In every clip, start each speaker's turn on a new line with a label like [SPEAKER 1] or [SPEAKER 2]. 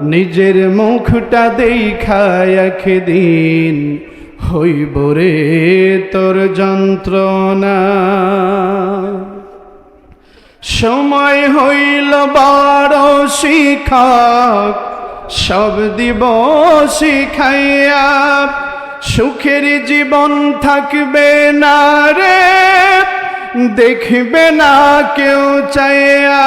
[SPEAKER 1] নিজের মুখটা দেখা একদিন হইব রে তোর যন্ত্রণা। সময় হইল বড় শিক্ষক সব দিব শিখাইয়া। সুখের জীবন থাকবে না রে, দেখবে না কেউ চাইয়া।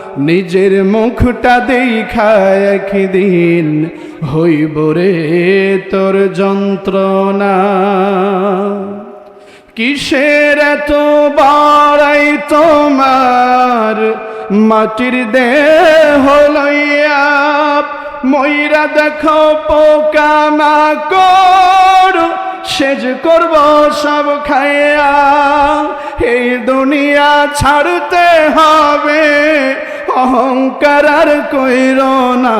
[SPEAKER 1] নিজের মুখটা দেখা একদিন হইব রে তোর যন্ত্রণা। কিসের এত বাড়াই তোমার? মাটির দেহ লইয়া ময়রা দেখো পোকা মাকড়। সেজ করব সব খাইয়া, এই দুনিয়া ছাড়তে হবে। অহংকার আর কইর না।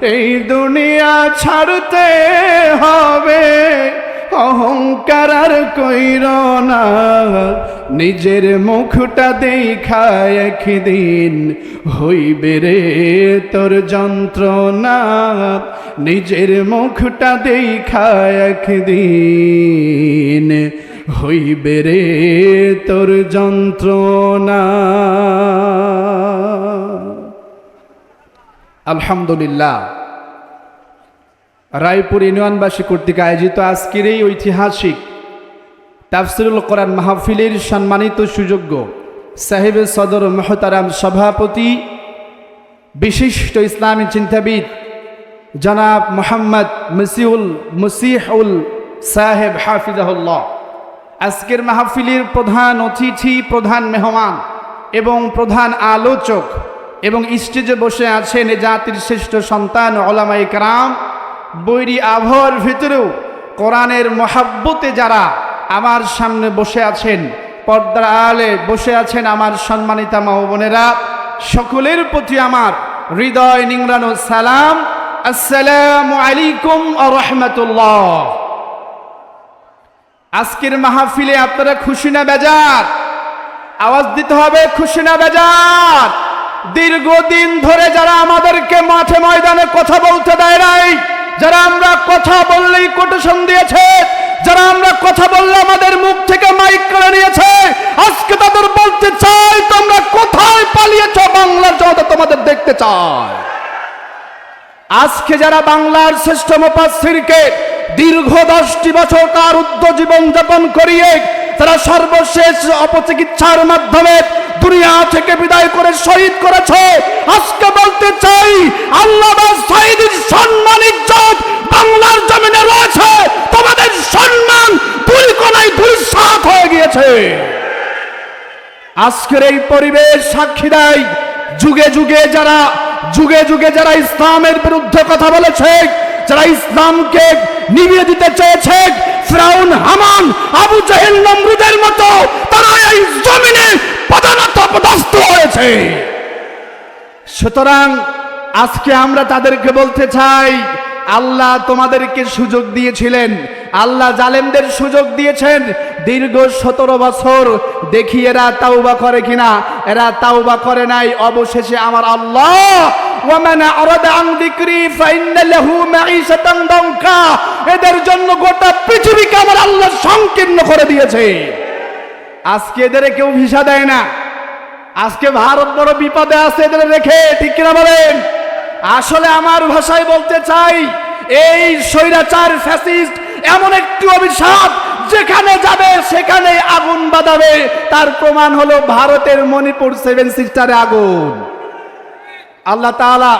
[SPEAKER 1] এই দুনিয়া ছাড়তে হবে। অহংকার আর কইর না। নিজের মুখটা দেখা একদিন হইবে রে তোর যন্ত্রণা। নিজের মুখটা দেখা একদিন হইবে রে তোর যন্ত্রণা। আলহামদুলিল্লাহ। রায়পুর ইউনিয়নবাসী কর্তৃক আয়োজিত আজকের এই ঐতিহাসিক তাফসিরুল কোরআন মাহফিলের সম্মানিত সুযোগ্য সাহেব সদর মহতারাম সভাপতি, বিশিষ্ট ইসলামী চিন্তাবিদ জনাব মোহাম্মদ মসিউল মসিহুল সাহেব হাফিজাহুল্লাহ। আজকের মাহফিলের প্রধান অতিথি, প্রধান মেহমান এবং প্রধান আলোচক এবং স্টেজে বসে আছেন এ জাতির শ্রেষ্ঠ সন্তান ওলামাই কারাম। বৈরী আবহাওয়ার ভিতরেও কোরআনের মহাব্বতে যারা আমার সামনে বসে আছেন, পর্দার আলে বসে আছেন আমার সম্মানিতা মা বোনেরা, সকলের প্রতি আমার হৃদয় নিংরানো সালাম। আসসালামু আলাইকুম আ রহমতুল্লাহ। আজকের মাহফিলে আপনারা খুশি না বেজার? আওয়াজ দিতে হবে, খুশি না বেজার? দীর্ঘদিন ধরে যারা আমাদেরকে মাঠে ময়দানে কথা বলতে দেয় নাই, যারা আমরা কথা বললেই কোটেশন দিয়েছে, যারা আমরা কথা বললে আমাদের মুখ থেকে মাইক করে নিয়েছে, আজকে তাদের বলতে চাই, তোমরা কোথায় পালিয়েছ? বাংলার জনতা তোমাদের দেখতে চায়। আজকে যারা বাংলার শ্রেষ্ঠ মুপাসিরকে দীর্ঘ দশটি বছর তার জীবন যাপন করিয়ে তারা সর্বশেষ অপচিকিৎসার মাধ্যমে দুনিয়া থেকে বিদায় করে শহীদ করেছে, আজকে বলতে চাই আল্লাহ সাইদির সম্মান, ইজ্জত বাংলার জমিনে রয়েছে। তোমাদের সম্মান দুই কোনায় দুই সাত হয়ে গিয়েছে। আজকের এই পরিবেশ সাক্ষী দেয়, যুগে যুগে যারা যুগে যুগে যারা ইসলামের বিরুদ্ধে কথা বলেছে, যারা ইসলামকে নিভিয়ে দিতে চেয়েছে, ফ্রাউন, হামান, আবু জাহেল, নমরুদের মতো, তারা এই জমিনে প্রধানত পদস্থ হয়েছে। সুতরাং আজকে আমরা তাদেরকে বলতে চাই, আল্লাহ তোমাদেরকে সুযোগ দিয়েছিলেন, আল্লাহ জালেমদের সুযোগ দিয়েছেন দীর্ঘ সতেরো বছর দেখি এরা তাওবা করে কিনা, এরা তাওবা করে নাই। অবশেষে আমার আল্লাহ, ওয়ামান আরাদা আন যিকরি ফাইন্না লাহু মাঈশাতান দানকা এদের জন্য গোটা পৃথিবীকে আমার আল্লাহ সংকীর্ণ করে দিয়েছে। আজকে এদের কেউ ভিসা দেয় না। আজকে ভারত বড় বিপদে আছে এদের রেখে, ঠিক কিনা বলেন? আসলে আমার ভাষায় বলতে চাই, এই স্বৈরাচার, ফ্যাসিস্ট, এমন একটি অভিশাপ যেখানে যাবে সেখানে আগুন বাঁধাবে। তার প্রমাণ হলো ভারতের মণিপুর সেভেন সিস্টারে আগুন। আল্লাহ তাআলা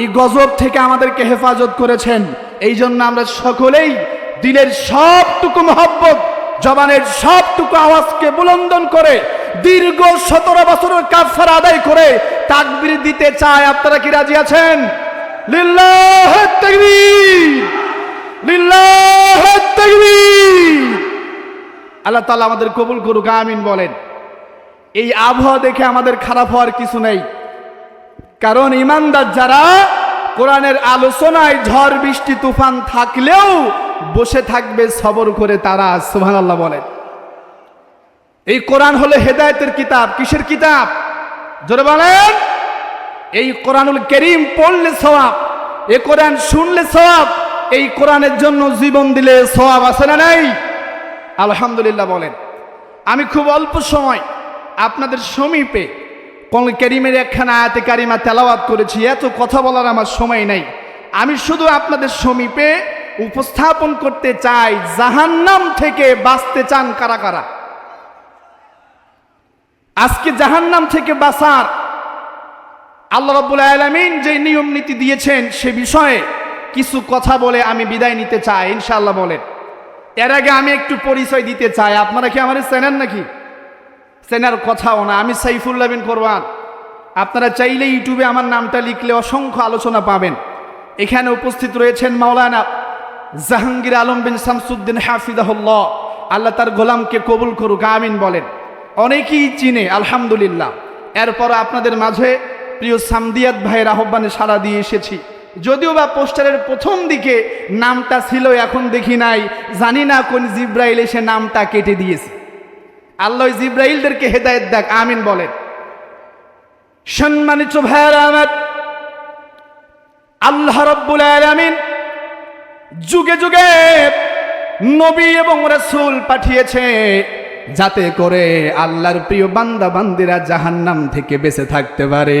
[SPEAKER 1] এই গজব থেকে আমাদেরকে হেফাজত করেছেন। এই জন্য আমরা সকলেই দিলের সবটুকু মহব্বত, জবানের সবটুকু আওয়াজকে বুলন্দন করে, দীর্ঘ সতেরো বছরের কাফার আদায় করে তাকবির দিতে চায় আপনারা কি রাজি আছেন? লিল্লাহ আল্লাহ তালা আমাদের কবুল করুক, আমিন বলেন। এই আবহাওয়া দেখে আমাদের খারাপ হওয়ার কিছু নেই। কারণ ইমানদার যারা কোরআনের আলোচনায় ঝড়, বৃষ্টি, তুফান থাকলেও বসে থাকবে, সবর করে তারা, সুবহানাল্লাহ বলেন। এই কোরআন হলো হেদায়েতের কিতাব। কিসের কিতাব? জোরে বলেন। এই কোরআনুল করিম পড়লে সওয়াব, এ কোরআন শুনলে সওয়াব এই কোরআনের জন্য জীবন দিলে সওয়াব আছে না নাই? আলহামদুলিল্লাহ বলেন। আমি খুব অল্প সময় আপনাদের সমীপে করিমের একখানা আয়াতে কারিমা তেলাওয়াত করেছি, এত কথা বলার আমার সময় নাই। আমি শুধু আপনাদের সমীপে উপস্থাপন করতে চাই, জাহান্নাম থেকে বাঁচতে চান কারা কারা? আজকে জাহান্নাম থেকে বাঁচার আল্লাহ রব্বুল আলমিন যে নিয়ম নীতি দিয়েছেন সে বিষয়ে কিছু কথা বলে আমি বিদায় নিতে চাই ইনশাল্লাহ বলেন। এর আগে আমি একটু পরিচয় দিতে চাই, আপনারা কি আমার চেনেন নাকি? চেনার কথাও না, আমি সাইফুল্লাহ বিন কোরবান। আপনারা চাইলে ইউটিউবে আমার নামটা লিখলে অসংখ্য আলোচনা পাবেন। এখানে উপস্থিত রয়েছেন মাওলানা জাহাঙ্গীর আলম বিন শামসুদ্দিন হাফিজাহুল্লাহ। আল্লাহ তার গোলামকে কবুল করুক, আমিন বলেন। অনেকেই চিনে, আলহামদুলিল্লাহ। এরপর আপনাদের মাঝে প্রিয় সামদিয়াত ভাইয়ের আহ্বানে সাড়া দিয়ে এসেছি। যদিও বা পোস্টারের প্রথম দিকে নামটা ছিল, এখন দেখি নাই। জানি না কোন জিব্রাইল এসে নামটা কেটে দিয়েছে। আল্লাহ জিব্রাইলদেরকে হেদায়েত দেখ, আমিন বলেন। সম্মানিত ভাইয়ার আমার, আল্লাহ রব্বুল আলামিন যুগে যুগে নবী এবং রাসূল পাঠিয়েছে যাতে করে আল্লাহর প্রিয় বান্দা বান্দিরা জাহান্নাম থেকে বেঁচে থাকতে পারে।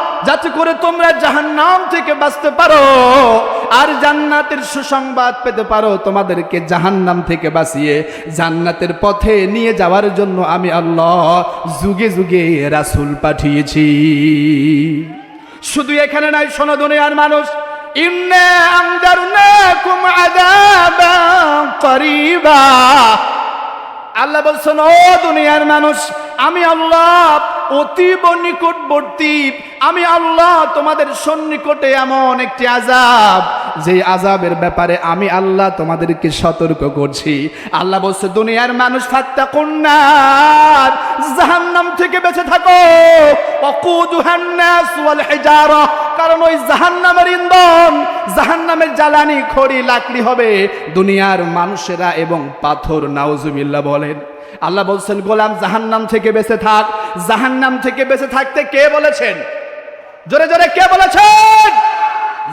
[SPEAKER 1] যাতে করে তোমরা জাহান্নাম থেকে বাঁচতে পারো আর জান্নাতের সুসংবাদ পেতে পারো, তোমাদেরকে জাহান্নাম থেকে বাঁচিয়ে জান্নাতের পথে নিয়ে যাওয়ার জন্য আমি আল্লাহ যুগে যুগে রাসূল পাঠিয়েছি। শুধু এখানে নাই শোনো দুনিয়ার মানুষ আল্লাহ বলছেন, ও দুনিয়ার মানুষ, আমি আল্লাহ অতীব নিকটবর্তী আমি আল্লাহ তোমাদের সন্নিকটে এমন একটি আজাব যে আজাবের ব্যাপারে আমি আল্লাহ তোমাদেরকে সতর্ক করছি। আল্লাহ বলছে, দুনিয়ার মানুষ ফাত্তা কন্যার জাহান্নাম থেকে বেঁচে থাকো। কারণ ওই জাহান্নামের ইন্ধন, জাহান্নামের জ্বালানি খড়ি লাকড়ি হবে দুনিয়ার মানুষেরা এবং পাথর, নাউজুবিল্লাহ বলেন। আল্লাহ বলছেন, গোলাম জাহান্নাম থেকে বেঁচে থাক। জাহান্নাম থেকে বেঁচে থাকতে কে বলেছেন? জোরে জোরে, কে বলেছেন?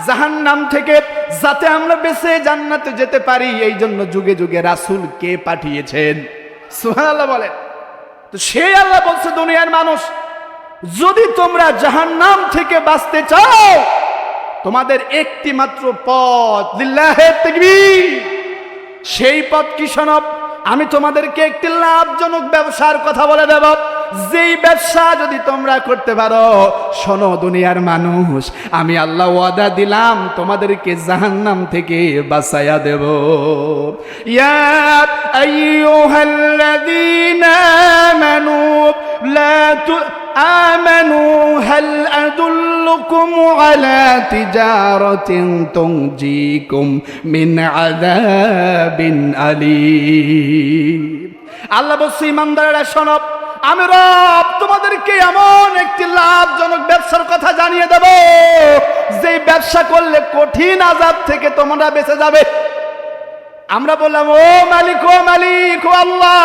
[SPEAKER 1] জাহান্নাম থেকে যাতে আমরা বেঁচে জান্নাতে যেতে পারি, এই জন্য যুগে যুগে রাসূল কে পাঠিয়েছেন? সুবহানাল্লাহ বলেন। তো সেই আল্লাহ বলছে, দুনিয়ার মানুষ, যদি তোমরা জাহান্নাম থেকে বাঁচতে চাও, তোমাদের একটি মাত্র পথ, লিল্লাহে সেই পথ কি শোনব আমি তোমাদেরকে একটি লাভজনক ব্যবসার কথা বলে দেব। যেই ব্যবসা যদি তোমরা করতে পারো, শোনো দুনিয়ার মানুষ, আমি আল্লাহ ওয়াদা দিলাম, তোমাদেরকে জাহান্নাম থেকে বাঁচাইয়া দেব। ইয়া আইয়ুহাল্লাযীনা আমানু, লা آمنوا هل أدلكم على تجارة تنجيكم من عذاب أليم আল্লাহ বলছি ইমানদারেরা শোনব আমি রব তোমাদেরকে এমন একটি লাভজনক ব্যবসার কথা জানিয়ে দেব যে ব্যবসা করলে কঠিন আজাব থেকে তোমরা বেঁচে যাবে আমরা বললাম, ও মালিক ও মালিক, ও আল্লাহ।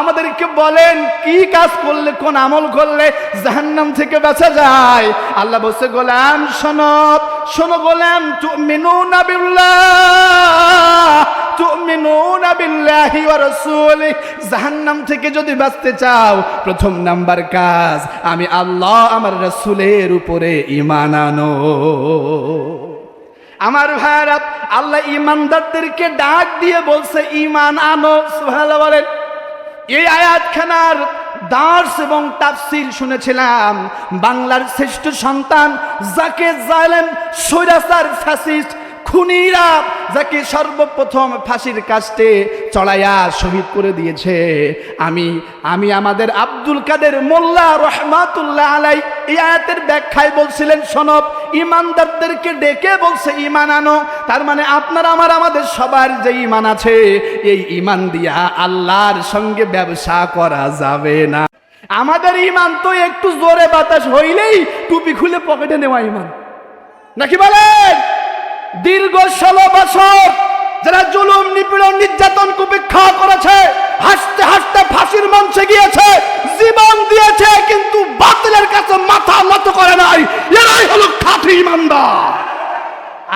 [SPEAKER 1] আমাদেরকে বলেন, কি কাজ করলে, কোন আমল করলে জাহান্নাম থেকে বাঁচা যায়? আল্লাহ বসে গোলাম সনব শোনো গোলাম, তুমিনুনা বিল্লাহ, তুমিনুনা বিল্লাহি ওয়া রাসূলি জাহান্নাম থেকে যদি বাঁচতে চাও, প্রথম নাম্বার কাজ, আমি আল্লাহ আমার রাসূলের উপরে ঈমান আনো। আমার ভাইরা আল্লাহ ইমানদারদেরকে ডাক দিয়ে বলছে ইমান আনো। ভালো বলেন। এই আয়াতখানার দার্স এবং তাফসিল শুনেছিলাম। বাংলার শ্রেষ্ঠ সন্তান জাকে জালেম সৈরাসার ফ্যাসিস্ট খুনিরা যাকে সর্বপ্রথম ফাঁসির কাস্টে চড়াইয়া শহীদ করে দিয়েছে। আমি আমি আমাদের আব্দুল কাদের মোল্লা রহমাতুল্লাহ আলাই এই আয়াতের ব্যাখ্যায় বলছিলেন, সনব, ইমানদারদেরকে ডেকে বলছে ইমান আনো। তার মানে আপনার, আমার, আমাদের সবার যে ইমান আছে, এই ইমান দিয়া আল্লাহর সঙ্গে ব্যবসা করা যাবে না। আমাদের ইমান তো একটু জোরে বাতাস হইলেই টুপি খুলে পকেটে নেওয়া ইমান নাকি বলেন? দীর্ঘ ষোলো বছর যারা জুলুম, নিপীড়ন, নির্যাতন উপেক্ষা করেছে, হাসতে হাসতে ফাঁসির মঞ্চে গিয়েছে, জীবন দিয়েছে, কিন্তু বাতিলের কাছে মাথা নত করে নাই। এরাই হলো খাঁটি ইমানদার।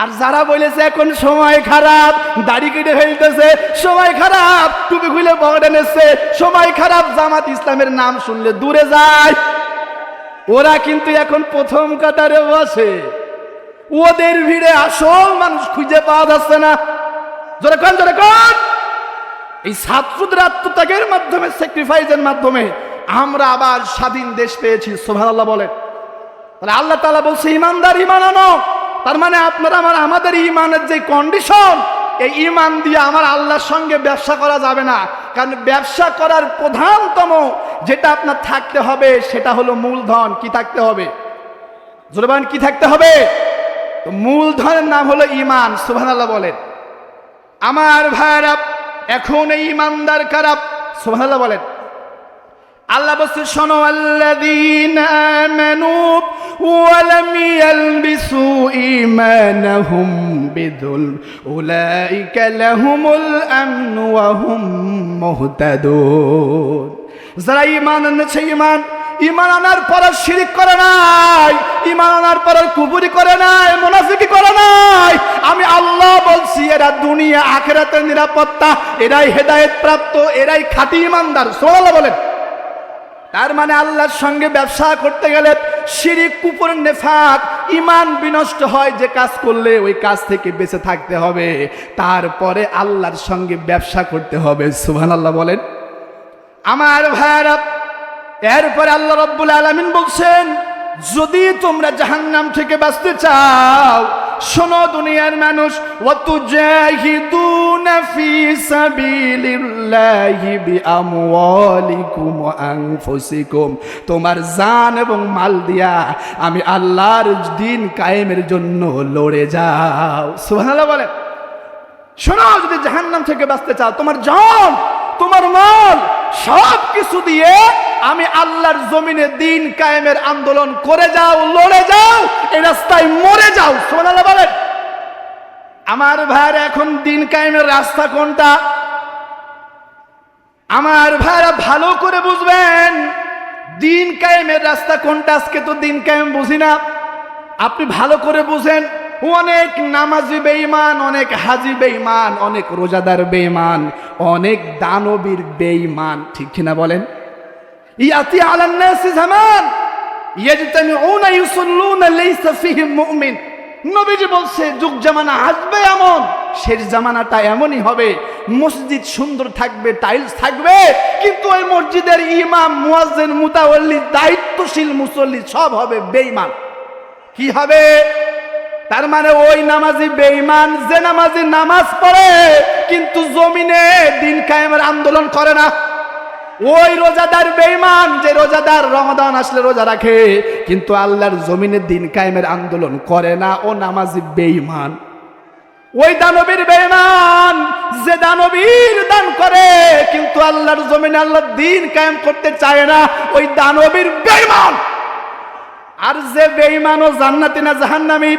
[SPEAKER 1] আর যারা বলেছে, এখন সময় খারাপ, দাড়ি কেটে ফেলতেছে, সময় খারাপ, টুপি খুলে পকেটে নিচ্ছে সময় খারাপ, জামাত ইসলামের নাম শুনলে দূরে যায়। ওরা কিন্তু এখন প্রথম কাতারে বসে ওদের ভিড়ে আসল মানুষ খুঁজে পাওয়া যাচ্ছে না। জোরে কন জোরে কন। এই ছাত্রদের আত্মত্যাগের মাধ্যমে স্যাক্রিফাইসের মাধ্যমে আমরা আবার স্বাধীন দেশ পেয়েছি সোভান বলেন। তাহলে আল্লাহ তালা বলছে, ইমানদার ইমান আনো। তার মানে আপনারা আমার, আমাদের ইমানের যে কন্ডিশন এই ইমান দিয়ে আমার আল্লাহর সঙ্গে ব্যবসা করা যাবে না। কারণ ব্যবসা করার প্রধানতম যেটা আপনার থাকতে হবে, সেটা হলো মূলধন। কি থাকতে হবে? জোরবান কি থাকতে হবে? মূলধনের নাম হলো ইমান সুবহান আল্লাহ বলেন। আমার ভাইরা এখন এই ইমানদার খারাপ সুবহান আল্লাহ বলেন। আল্লাহ বলছে শোনো, আল্লাযীন আমানু ওয়া যারা ঈমান এনেছে, ঈমান ঈমান আনার পর শিরিক করে নাই, ইমান আনার পর কুবুরি করে নাই, মুনাফিকি করে নাই। আমি আল্লাহ বলছি, এরা দুনিয়া, আখিরাতের নিরাপত্তা, এরাই হেদায়েত প্রাপ্ত, এরাই খাঁটি ঈমানদার সুবহানাল্লাহ বলেন। তার মানে আল্লাহর সঙ্গে ব্যবসা করতে গেলে শিরিক কুপুর নেফাক, ইমান বিনষ্ট হয়, যে কাজ করলে ওই কাজ থেকে বেঁচে থাকতে হবে। তারপরে আল্লাহর সঙ্গে ব্যবসা করতে হবে সুবহান আল্লাহ বলেন। আমার ভাইয়ারা এরপরে আল্লাহ রব্বুল আলমিন বলছেন, যদি তোমরা জাহান্নাম থেকে বাঁচতে চাও, শোনো দুনিয়ার মানুষ তোমার জান এবং মাল দিয়া আমি আল্লাহর দিন কায়েমের জন্য লড়ে যাও। সুবহানাল্লাহ বলেন, শোনো, যদি জাহান্নাম থেকে বাঁচতে চাও, তোমার জান তোমার মাল, সব কিছু দিয়ে আমি আল্লাহর জমিনে দিন কায়েমের আন্দোলন করে যাও, লড়ে যাও, এ রাস্তায় মরে যাও সোনালা বলেন। আমার ভাইয়ের এখন দিন কায়েমের রাস্তা কোনটা? আমার ভাইরা ভালো করে বুঝবেন, দিন কায়েমের রাস্তা কোনটা? আজকে তো দিন কায়েম বুঝি না। আপনি ভালো করে বুঝেন। অনেক নামাজি বেঈমান, অনেক হাজি বেঈমান, অনেক রোজাদার বেঈমান, অনেক দানবীর বেঈমান, ঠিক কিনা বলেন? ইয়াতি আলান নাসি জামান, ইয়াজতামিউনা ইউসাল্লুনা লাইসা ফিহিম মুমিন। নবীজি বলছে, যুগ জামানা আসবে এমন, শেষ জামানাটা এমনই হবে, মসজিদ সুন্দর থাকবে, টাইলস থাকবে, কিন্তু ওই মসজিদের ইমাম, মুয়াজ্জিন মুতাওয়াল্লি দায়িত্বশীল, মুসল্লি সব হবে বেঈমান। কি হবে? তার মানে ওই নামাজি বেঈমান যে নামাজি নামাজ পড়ে, কিন্তু জমিনে দিন কায়েমের আন্দোলন করে না। ওই রোজাদার বেঈমান যে রোজাদার রমাদান আসলে রোজা রাখে, কিন্তু আল্লাহর জমিনে দিন কায়েমের আন্দোলন করে না ও নামাজি বেঈমান। ওই দানবীর বেঈমান যে দানবীর দান করে, কিন্তু আল্লাহর জমিনে আল্লাহর দিন কায়েম করতে চায় না, ওই দানবীর বেঈমান। আর যে বেঈমান ও জান্নাতি না জাহান্নামী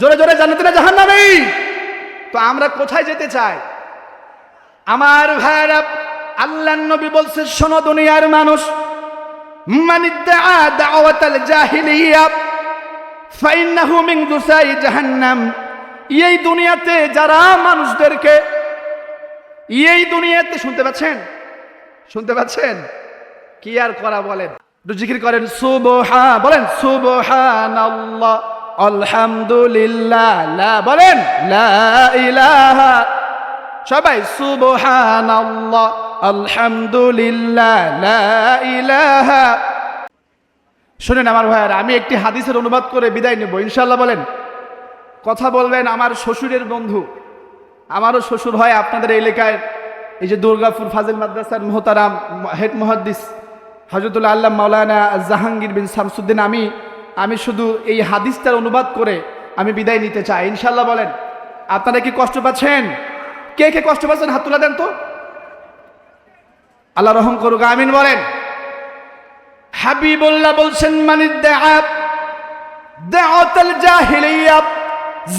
[SPEAKER 1] জোরে জোরে জান্নাতি না জাহান্নামী। তো আমরা কোথায় যেতে চাই? আমার ভাইরা আল্লাহ নবী বলছে, শোনো দুনিয়ার মানুষ, মান মিন এই দুনিয়াতে যারা মানুষদেরকে এই দুনিয়াতে শুনতে পাচ্ছেন? শুনতে পাচ্ছেন? কি আর করা বলেন? জিকির করেন সুবহা বলেন, সুবহানাল্লাহ। আলহামদুলিল্লাহ, লা, বলেন, লা সবাই, সুবহানাল্লাহ, আলহামদুলিল্লাহ, লা ইলাহা। শুনেন আমার ভাইয়ার, আমি একটি হাদিসের অনুবাদ করে বিদায় নেব ইনশাল্লাহ বলেন। কথা বলবেন আমার শ্বশুরের বন্ধু, আমারও শ্বশুর হয় আপনাদের এলাকায়, এই যে দুর্গাপুর ফাজিল মাদ্রাসার মোহতারাম হেড মহাদ্দিস হজরতুল্লাহ আল্লাহ মাওলানা জাহাঙ্গীর বিন শামসুদ্দিন, আমি আমি শুধু এই হাদিসটার অনুবাদ করে আমি বিদায় নিতে চাই। ইনশাল্লাহ বলেন, আপনারা কি কষ্ট পাচ্ছেন? কে কে কষ্ট পাচ্ছেন? হাত তুলে দেন তো। আল্লাহ রহম করুক, আমিন বলেন। হাবিবুল্লাহ বলছেন মানে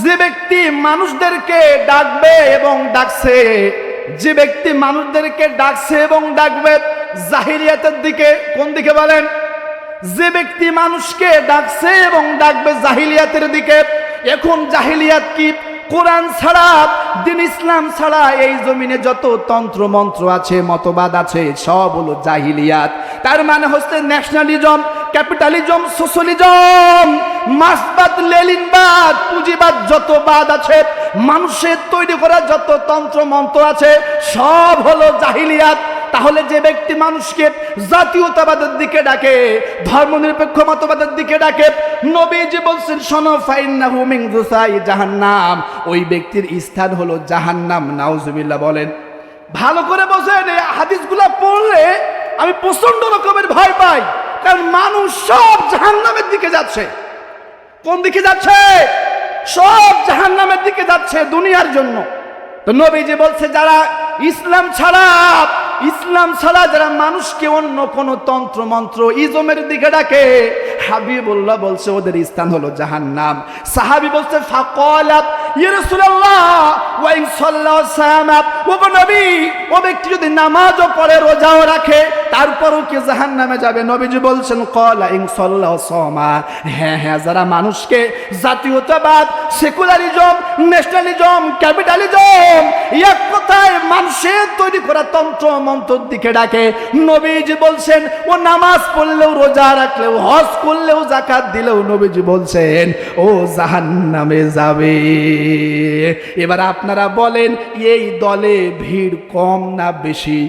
[SPEAKER 1] যে ব্যক্তি মানুষদেরকে ডাকবে এবং ডাকছে, যে ব্যক্তি মানুষদেরকে ডাকছে এবং ডাকবে, জাহিলিয়াতের দিকে কোন দিকে বলেন? যে ব্যক্তি মানুষকে ডাকছে এবং ডাকবে জাহিলিয়াতের দিকে, এখন জাহিলিয়াত কি? কোরআন ছাড়া, দিন ইসলাম ছাড়া এই জমিনে যত তন্ত্র মন্ত্র আছে, মতবাদ আছে, সব হলো জাহিলিয়াত। তার মানে হচ্ছে ন্যাশনালিজম ক্যাপিটালিজম সোশ্যালিজম মাসবাদ লেলিনবাদ পুঁজিবাদ, যত বাদ আছে, মানুষের তৈরি করা যত তন্ত্র মন্ত্র আছে, সব হলো জাহিলিয়াত। তাহলে যে ব্যক্তি মানুষকে জাতীয়তাবাদের দিকে ডাকে, ধর্মনিরপেক্ষ মতবাদের দিকে ডাকে, নবীজি বলছেন, শোনো, ফাইন্নাহু মিন দুসাই জাহান্নাম। ওই ব্যক্তির স্থান হলো জাহান্নাম, নাউজুবিল্লাহ বলেন। ভালো করে বোঝেন, এই হাদিসগুলো পড়লে আমি প্রচণ্ড রকমের ভয় পাই, কারণ মানুষ সব জাহান্নামের দিকে যাচ্ছে। কোন দিকে যাচ্ছে? সব জাহান্নামের দিকে যাচ্ছে দুনিয়ার জন্য। তো নবীজি বলছে, যারা ইসলাম ছাড়া ইসলাম ছাড়া যারা মানুষকে অন্য কোন তন্ত্র, মন্ত্র, ইজমের দিকে ডাকে, হাবিবুল্লাহ বলছে, ওদের স্থান হলো জাহান নাম সাহাবি বলছে ও ব্যক্তি যদি নামাজও পড়ে, রোজাও রাখে তারপরও কি জাহান্নামে যাবে? নবীজি বলছেন, কলা সাল্লা সামা হ্যাঁ হ্যাঁ যারা মানুষকে জাতীয়তাবাদ, সেকুলারিজম, ন্যাশনালিজম, ক্যাপিটালিজম, এক কথায় মানুষের তৈরি করা তন্ত্র মন্ত্রর দিকে ডাকে। নবীজি বলছেন, ও নামাজ পড়লেও রোজা রাখলেও, হজ করলেও জাকাত দিলেও নবীজি বলছেন, ও জাহান্নামে যাবে। এবার আপনারা বলেন, এই দলে ভিড় কম না বেশি?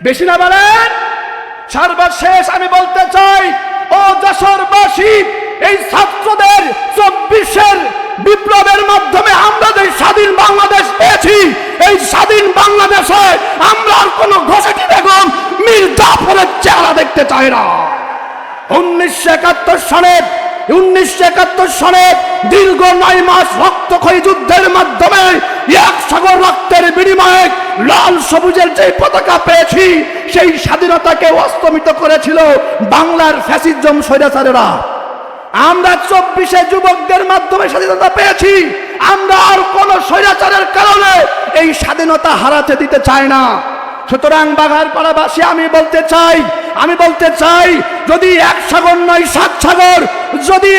[SPEAKER 1] বেশি না বলেন? সর্বশেষ আমি বলতে চাই ও যশোরবাসী এই ছাত্রদের চব্বিশের বিপ্লবের মাধ্যমে আমরা যে স্বাধীন বাংলাদেশ পেয়েছি, এই স্বাধীন বাংলাদেশে আমরা আর কোনো ঘোষেটি বেগম মীর জাফরের চেহারা দেখতে চাই না। উনিশশো একাত্তর সালে উনিশশো একাত্তর সালে দীর্ঘ নয় মাস রক্তক্ষয়ী যুদ্ধের মাধ্যমে এক সাগর রক্তের বিনিময়ে লাল সবুজের যে পতাকা পেয়েছি, সেই স্বাধীনতাকে অস্তমিত করেছিল বাংলার ফ্যাসিজম স্বৈরাচারেরা। আমরা চব্বিশে যুবকদের মাধ্যমে স্বাধীনতা পেয়েছি, আমরা আর কোন স্বৈরাচারের কারণে এই স্বাধীনতা হারাতে দিতে চাই না। সুতরাং বাঘার পাড়াবাসী, আমি বলতে চাই, আমি বলতে চাই, যদি এক সাগর নয় সাত সাগর, যদি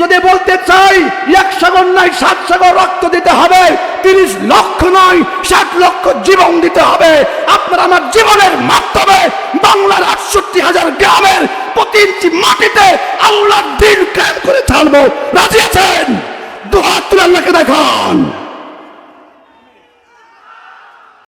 [SPEAKER 1] যদি বলতে চাই, এক সাগর নয় সাত সাগর রক্ত দিতে হবে, তিরিশ লক্ষ নয় ষাট লক্ষ জীবন দিতে হবে, আপনার আমার জীবনের মাধ্যমে বাংলার আটষট্টি হাজার গ্রামের প্রতি ইঞ্চি মাটিতে আল্লাহ দিন কায়েম করে ছাড়বো। রাজি আছেন? দু হাত তুলে আল্লাহকে দেখান।